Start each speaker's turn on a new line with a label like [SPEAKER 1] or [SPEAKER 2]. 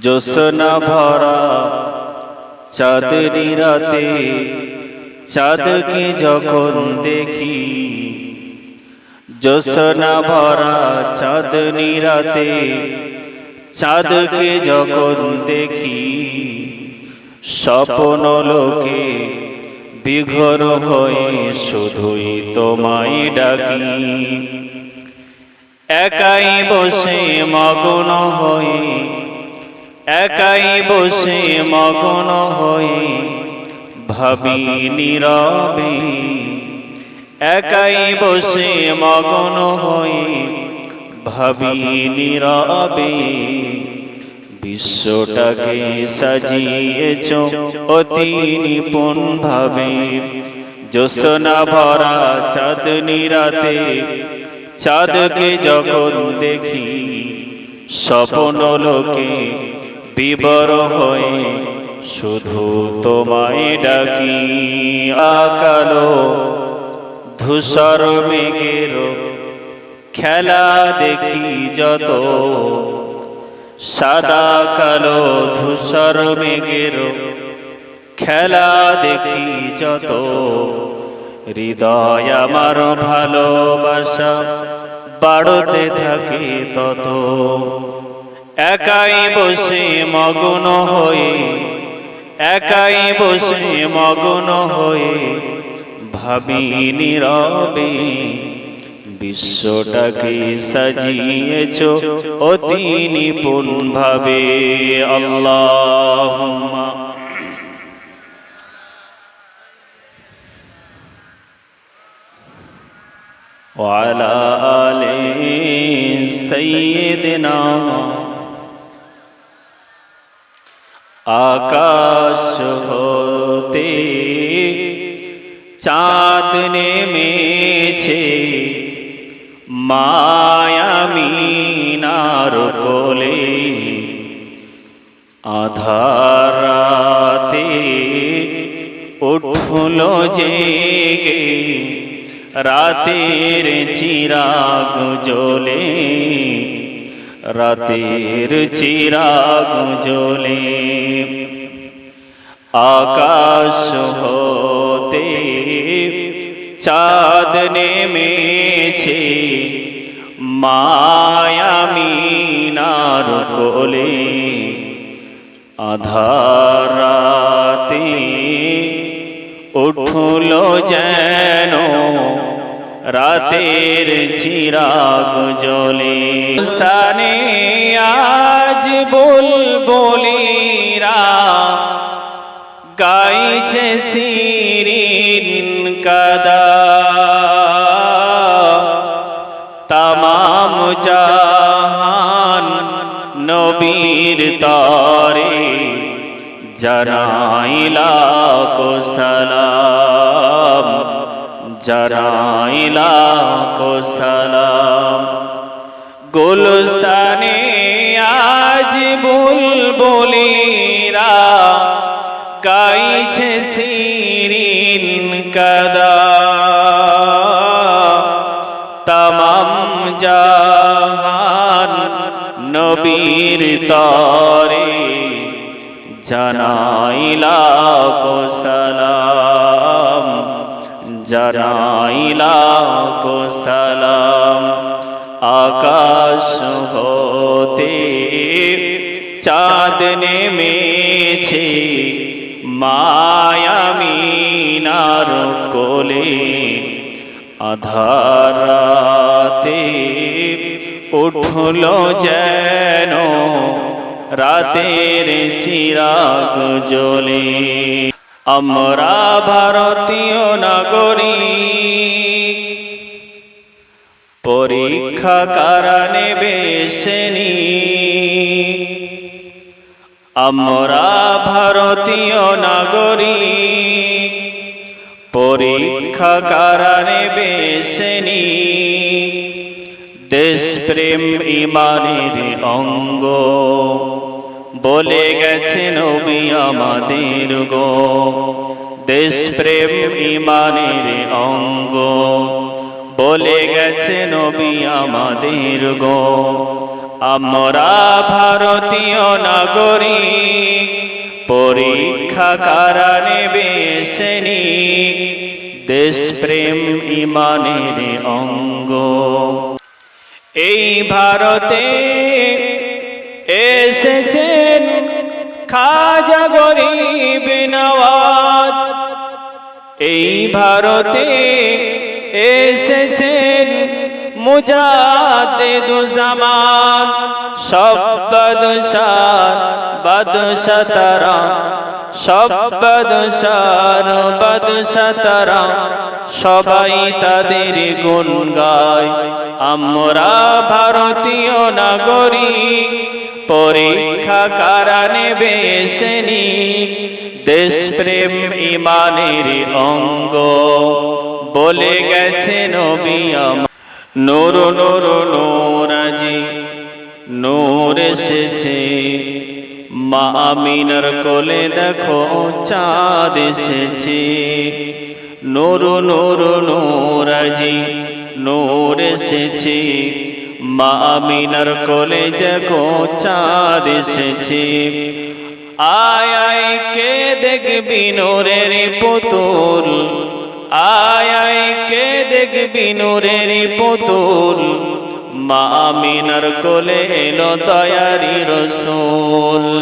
[SPEAKER 1] জোসনা ভরা চাঁদনি রাতে, চাঁদকে যখন দেখি জোসনা ভরা চাঁদনি রাতে, চাঁদকে যখন দেখি, স্বপ্ন লোকে বিঘর হয়ে শুধুই তোমায় ডাকি। একাই বসে মগ্ন হয়ে একাই বসে মগ্ন হয়ে ভাবি নীরবে। একাই বসে মগ্ন হয়ে ভাবি নীরবে। বিশ্বটাকে সাজিয়েছ অতি নিপুণ ভাবে জোসনা ভরা চাঁদনি রাতে চাঁদকে যখন দেখি স্বপ্ন লোকে বিবর হয়ে, শুধু তোমায় ডাকি আকালো ধূসর মেঘের খেলা দেখি যত, সাদা কালো ধূসর মেঘের খেলা দেখি যত। হৃদয় আমার ভালোবাসা বাড়তে থাকে তত। একাই বসে মগ্ন হয়ে একাই বসে মগ্ন হয়ে ভাবি নীরবে বিশ্বটাকে সাজিয়েছ অতি নিপুণ ভাবে আল্লাহ وعلى آل سيدنا আকাশ হতে চাঁদ নেমেছে মায়ামিনার কোলে। আধার রাতে উঠল জেগে রাতের চিরাগ জ্বলে। রাতের চিরাগ জ্বলে আকাশ হতে চাঁদ নেমেছে মায়ামিনার কোলে আধারাতে উঠল যেন রাতের চিরাগ জ্বলে। সানে আজ বল বলিরা গাইছে সিরিন কাদা। তামাম জাহান নবীর তরে জানাইলা কো জানাইলা কো সালাম। গুলশানে আজ বুলবুলিরা গাইছে সিরিন কদা। তমাম জাহান নবীর তরে জানাইলা কো সালাম। জানাইলা কো সালাম। আকাশ হতে চাঁদ নেমেছে মায়ামিনার কোলে। আধারাতে উঠল যেন, রাতের চিরাগ জ্বলে। আমরা ভারতীয় নাগরিক। পরীক্ষা কারা নেবে শ্রেণি আমরা ভারতীয় নাগরিক। পরীক্ষা কারা নেবে শ্রেণি দেশপ্রেম ইমানের অঙ্গ। বলে গেছে নবী আমাদের গো। দেশপ্রেম ইমানের অঙ্গ। বলে গেছে নবী আমাদের গো। আমরা ভারতীয় নাগরিক, পরীক্ষা কারা নেবে সৈনিক দেশপ্রেম ইমানের অঙ্গ। এই ভারতে এসেছেন খাজা গরিব নওয়াজ। এই ভারতে এসেছেন মুজাদ্দিদুজ্জামান সব বাদশার বাদশা সব বাদশার বাদশা সবাই তাদের গুণ গায়। আমরা ভারতীয় নাগরিক, পরীক্ষা কারা নেবে সৈনিক দেশপ্রেম ইমানের অঙ্গ, বলে গেছে নবী নূর নূর নূরাজি নূর এসেছে। মা আমিনার কোলে দেখো চাঁদ এসেছে। নূর নূর নূরাজি নূর এসেছে। মা আমিনার কোলে দেখো চাঁদ এসেছে। আয় আয়, কে দেখবি নোরের পুতুল? আয় আয়, কে দেখবি নোরের পুতুল? মা আমিনার কোলে এলো দয়ারি রসুল।